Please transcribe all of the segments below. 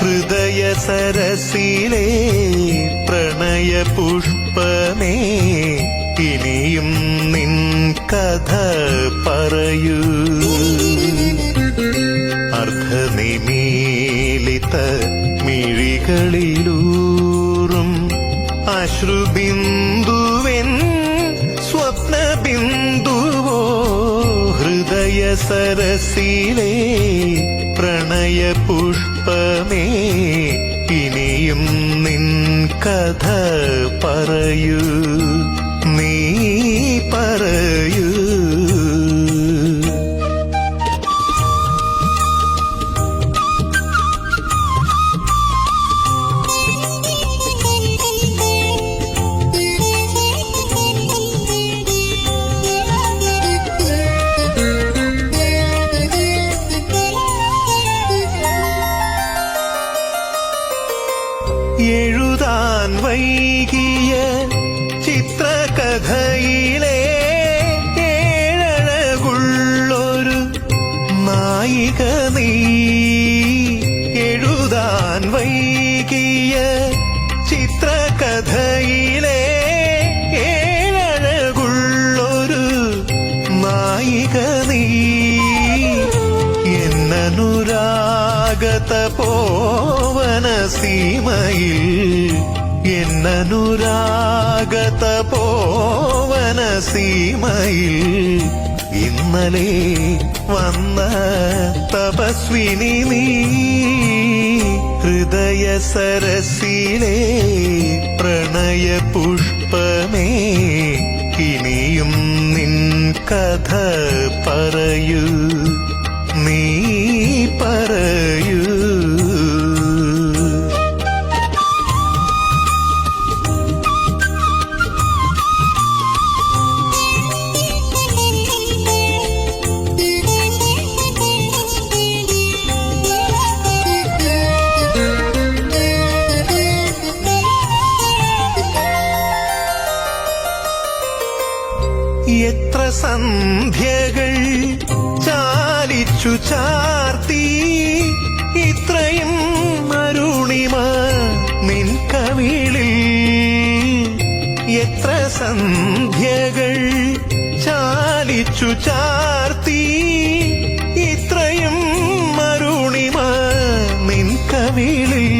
ഹൃദയ സരസിലേ പ്രണയ പുഷ്പമേ ഇനിയും നിൻ കഥ പറയൂ. അർദ്ധനിമീലിത മിഴികളിലൂറും അശ്രുബിന്ദുവൻ സരസിലേ പ്രണയ പുഷ്പമേ ഇനിയും നിൻ കഥ പറയൂ. നീ പറയൂ. വൈകിയ ചിത്രകഥയിലെ ഏഴഴകുള്ളൊരു നായിക നീ. എഴുതാൻ വൈകിയ ചിത്രകഥയിലെ ഏഴഴകുള്ളൊരു നായിക നീ. എന്നനുരാഗത പോവന സീമയിൽ എന്നനുരാഗത പോവന സീമയിൽ ഇന്നലെ വന്ന തപസ്വിനി നീ ഹൃദയ സരസിലെ പ്രണയ പുഷ്പമേ ഇനിയും നിൻ കഥ പറയൂ നീ പറയൂ എത്ര സന്ധ്യകൾ ചാലിച്ചു ചാർത്തി ഇത്രയും അരുണിമ നിൻ കവിളിൽ. എത്ര സന്ധ്യകൾ ചാലിച്ചു ചാർത്തി ഇത്രയും അരുണിമ നിൻ കവിളിൽ.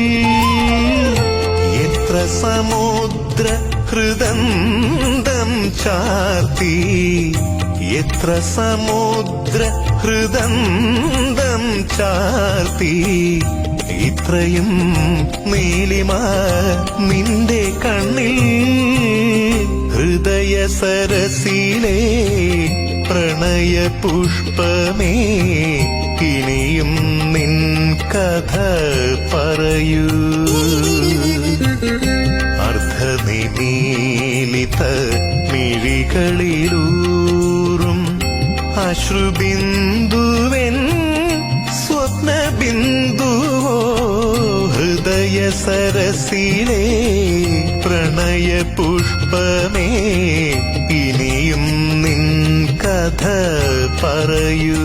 എത്ര സമുദ്ര ഹൃദന്തം ചാർത്തി. എത്ര സമുദ്ര ഹൃദന്തം ചാർത്തി. ഇത്രയും നീലിമ നിന്റെ കണ്ണിൽ ഹൃദയ സരസിലെ പ്രണയ പുഷ്പമേ. ഇനിയും നിൻ കഥ പറയൂ. അർദ്ധനിമീലിത മിഴികളിലൂറും അശ്രുബിന്ദുവൻ സ്വപ്നബിന്ദുവോ ഹൃദയ സരസിലേ പ്രണയ പുഷ്പമേ ഇനിയും നിൻ കഥ പറയൂ.